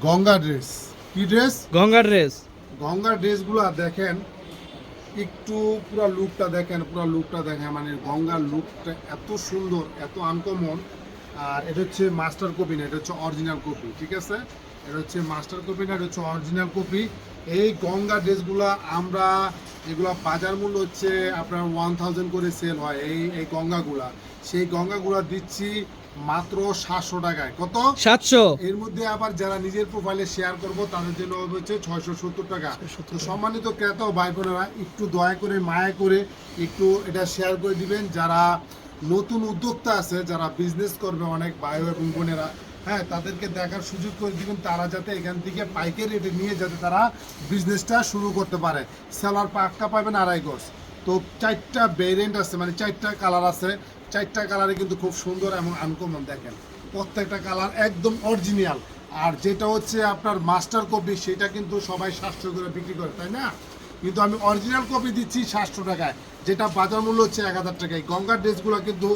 Ganga dress. কি dress? Ganga dress. Ganga ড্রেসগুলো দেখেন একটু পুরো লুকটা দেখেন পুরো লুকটা দেখেন মানে গঙ্গার লুকটা এত সুন্দর এত আনকমন আর এটা হচ্ছে মাস্টার কপি না এটা হচ্ছে অরিজিনাল কপি ঠিক আছে? এটা হচ্ছে মাস্টার কপি না এটা হচ্ছে অরিজিনাল কপি এই গঙ্গা ড্রেসগুলো আমরা এগুলো বাজার মূল্য হচ্ছে আপনার ওয়ান থাউজেন্ড করে সেল হয় এই এই গঙ্গাগুলা। সেই গঙ্গাগুলা দিচ্ছি মাত্র সাতশো টাকায়। কত? সাতশো। এর মধ্যে আবার যারা নিজের প্রোফাইলে শেয়ার করব তাদের জন্য হচ্ছে ছয়শো সত্তর টাকা। তো সম্মানিত ক্রেতা ও ভাই বোনেরা একটু দয়া করে মায়া করে একটু এটা শেয়ার করে দিবেন। যারা নতুন উদ্যোক্তা আছে যারা বিজনেস করবে অনেক ভাই এবং বোনেরা হ্যাঁ তাদেরকে দেখার সুযোগ করে দিবেন তারা যাতে এখান থেকে পাইকারি রেটে নিয়ে যাতে তারা বিজনেসটা শুরু করতে পারে। সেলার পাক্কা পাবেন আড়াই গজ। তো চারটা ভেরিয়েন্ট আছে মানে চারটা কালার আছে। চারটা কালারে কিন্তু খুব সুন্দর এবং আনকমন দেখেন। প্রত্যেকটা কালার একদম অরিজিনাল আর যেটা হচ্ছে আপনার মাস্টার কপি সেটা কিন্তু সবাই সাতশো করে বিক্রি করে, তাই না? কিন্তু আমি অরিজিনাল কপি দিচ্ছি সাতশো টাকায়। যেটা বাজার মূল্য হচ্ছে এক হাজার টাকায়। গঙ্গার ড্রেসগুলো কিন্তু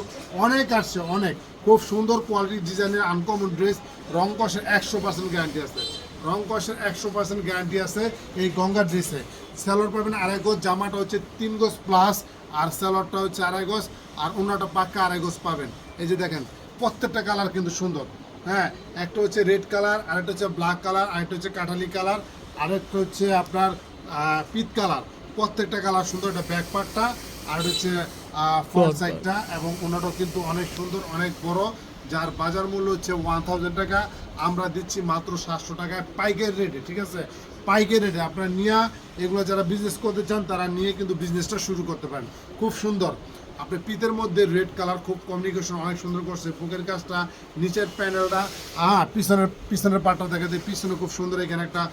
অনেক আসছে, অনেক। খুব সুন্দর কোয়ালিটির ডিজাইনের আনকমন ড্রেস রং কষের একশো পার্সেন্ট গ্যারান্টি আছে। রং কষের একশো পার্সেন্ট গ্যারান্টি আছে এই গঙ্গার ড্রেসে। স্যালোয়ার পাবেন আড়াই গজ জামাটা হচ্ছে তিন গজ প্লাস আর স্যালোয়ারটা হচ্ছে আড়াই গজ আর অন্যটা পাক্কা আড়াই গজ পাবেন। এই যে দেখেন প্রত্যেকটা কালার কিন্তু সুন্দর। হ্যাঁ একটা হচ্ছে রেড কালার আরেকটা হচ্ছে ব্ল্যাক কালার আরেকটা হচ্ছে কাঠালি কালার আরেকটা হচ্ছে আপনার পিত কালার প্রত্যেকটা কালার সুন্দর এটা ব্যাক পার্টটা আর হচ্ছে ফ্রন্ট সাইডটা এবং ওনাটাও কিন্তু অনেক সুন্দর অনেক বড়। যার বাজার মূল্য হচ্ছে ওয়ান থাউজেন্ড টাকা, আমরা দিচ্ছি মাত্র সাতশো টাকায় পাইকারি রেটে ঠিক আছে? পাইকারি রেটে আপনারা নিয়ে, এগুলো যারা বিজনেস করতে চান, তারা নিয়ে কিন্তু বিজনেসটা শুরু করতে পারেন। খুব সুন্দর। আপনি পিতের মধ্যে রেড কালার খুব কমিউনিকেশন অনেক সুন্দর করছে। বুকের কাজটা, নিচের প্যানেলটা হ্যাঁ পিছনের পিছনের পাটটা দেখা যায় পিছনে খুব সুন্দর এখানে একটা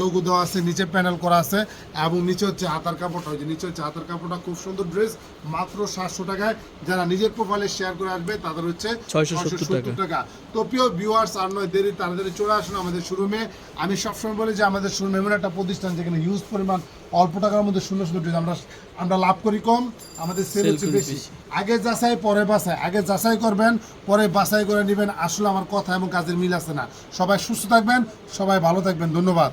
লোগো দেওয়া আছে, নিচে প্যানেল করা আছে, এবং নিচে হচ্ছে হাতার কাপড়টা। হচ্ছে নিচে হচ্ছে হাতার কাপড়টা, খুব সুন্দর ড্রেস মাত্র সাতশো টাকায়। যারা নিজের প্রোফাইলে শেয়ার করে আসবে, তাদের হচ্ছে 670 টাকা। 670 তো প্রিয় ভিউয়ার্স আর নয় দেরি তাড়াতাড়ি চলে আসুন আমাদের শোরুমে আমি সবসময় বলি যে আমাদের শোরুম এমন একটা প্রতিষ্ঠান যেখানে হিউজ পরিমাণ অল্প টাকার মধ্যে সুন্দর সুন্দর ড্রেস আমরা আমরা লাভ করি কম আমাদের সেল হচ্ছে বেশি। বেশি। আগে যাচাই পরে বাছাই। আগে যাচাই করবেন পরে বাছাই করে নেবেন। আসলে আমার কথা এবং কাজের মিল আছে না। সবাই সুস্থ থাকবেন সবাই ভালো থাকবেন। ধন্যবাদ।